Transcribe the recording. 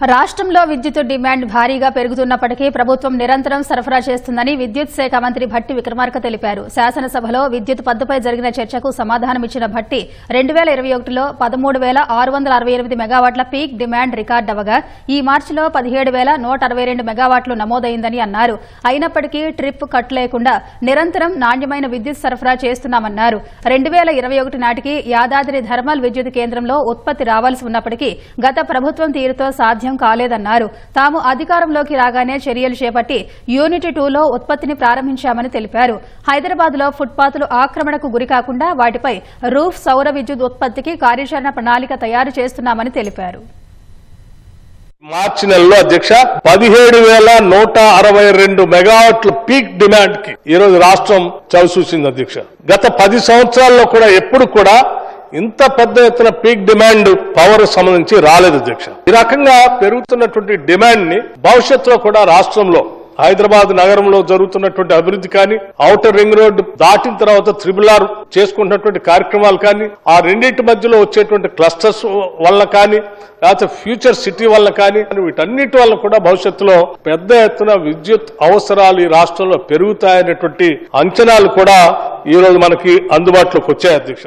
రాష్ట్రంలో విద్యుత్ డిమాండ్ భారీగా పెరుగుతున్నప్పటికీ ప్రభుత్వం నిరంతరం సరఫరా చేస్తుందని విద్యుత్ శాఖ మంత్రి భట్టి విక్రమార్క తెలిపారు. శాసనసభలో విద్యుత్ పద్దుపై జరిగిన చర్చకు సమాధానమిచ్చిన భట్టి రెండు వేల ఇరవై ఒకటిలో పదమూడు వేల ఆరు వందల అరవై ఎనిమిది మెగావాట్ల పీక్ డిమాండ్ రికార్డ్ అవగా ఈ మార్చిలో పదిహేడు వేల నూట అరవై రెండు మెగావాట్లు నమోదైందని అన్నారు. అయినప్పటికీ ట్రిప్ కట్ లేకుండా నిరంతరం నాణ్యమైన విద్యుత్ సరఫరా చేస్తున్నామన్నారు. రెండు వేల ఇరవై ఒకటి నాటికి యాదాద్రి థర్మల్ విద్యుత్ కేంద్రంలో ఉత్పత్తి రావాల్సి ఉన్నప్పటికీ గత ప్రభుత్వం తీరుతో సాధ్యం సాధ్యం కాలేదన్నారు. తాము అధికారంలోకి రాగానే చర్యలు చేపట్టి యూనిట్ టూలో ఉత్పత్తిని ప్రారంభించామని తెలిపారు. హైదరాబాద్లో ఫుట్పాత్లు ఆక్రమణకు గురికాకుండా వాటిపై రూఫ్ సౌర విద్యుత్ ఉత్పత్తికి కార్యాచరణ ప్రణాళిక తయారు చేస్తున్నామని తెలిపారు. మార్చి నెలలో అధ్యక్ష పదిహేడు వేల నూట అరవై రెండు మెగావాట్ల పీక్ డిమాండ్కి ఈ రోజు రాష్ట్రం చవిచూసింది అధ్యక్ష. గత పది సంవత్సరాల్లో కూడా ఎప్పుడు కూడా ఇంత పెద్ద ఎత్తున పీక్ డిమాండ్ పవర్ సంబంధించి రాలేదు అధ్యక్ష. ఈ రకంగా పెరుగుతున్నటువంటి డిమాండ్ని భవిష్యత్తులో కూడా రాష్ట్రంలో హైదరాబాద్ నగరంలో జరుగుతున్నటువంటి అభివృద్ధి కానీ ఔటర్ రింగ్ రోడ్ దాటిన తర్వాత త్రిబుల్ ఆర్ చేసుకుంటున్నటువంటి కార్యక్రమాలు కానీ ఆ రెండింటి మధ్యలో వచ్చేటువంటి క్లస్టర్స్ వల్ల కానీ లేకపోతే ఫ్యూచర్ సిటీ వల్ల కానీ వీటన్నిటి వల్ల కూడా భవిష్యత్తులో పెద్ద ఎత్తున విద్యుత్ అవసరాలు ఈ రాష్ట్రంలో పెరుగుతాయనేటువంటి అంచనాలు కూడా ఈ రోజు మనకి అందుబాటులోకి వచ్చాయి అధ్యక్ష.